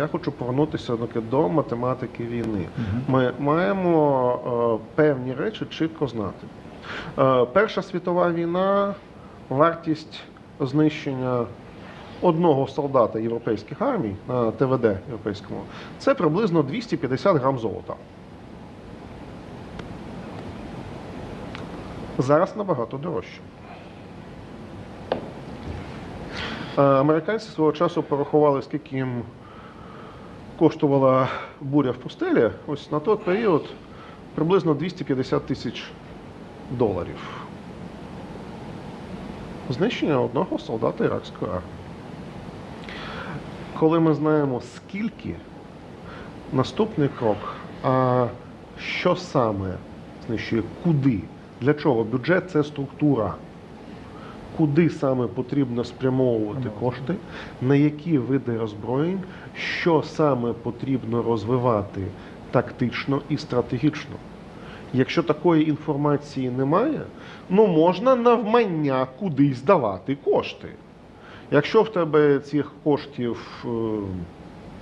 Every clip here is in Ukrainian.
я хочу повернутися до математики війни. Ми маємо е, певні речі чітко знати. Е, Перша світова війна, вартість знищення одного солдата європейських армій на ТВД європейському це приблизно 250 грам золота. Зараз набагато дорожче. Е, Американці свого часу порахували, скільки їм коштувала буря в пустелі. Ось на той період приблизно 250 тисяч доларів. Знищення одного солдата іракської армії. Коли ми знаємо скільки, наступний крок, а що саме знищує, куди, для чого? Бюджет це структура. Куди саме потрібно спрямовувати кошти, на які види озброєнь, що саме потрібно розвивати тактично і стратегічно. Якщо такої інформації немає, ну можна навмання кудись давати кошти. Якщо в тебе цих коштів е,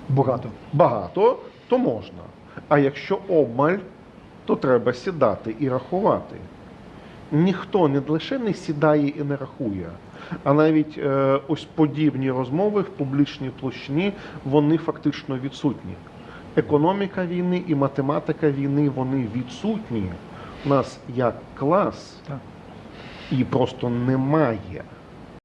Багато. багато, то можна. А якщо обмаль, то треба сідати і рахувати. Ніхто не лише не сідає і не рахує, а навіть е, ось подібні розмови в публічній площині вони фактично відсутні. Економіка війни і математика війни вони відсутні. У нас як клас Так. і просто немає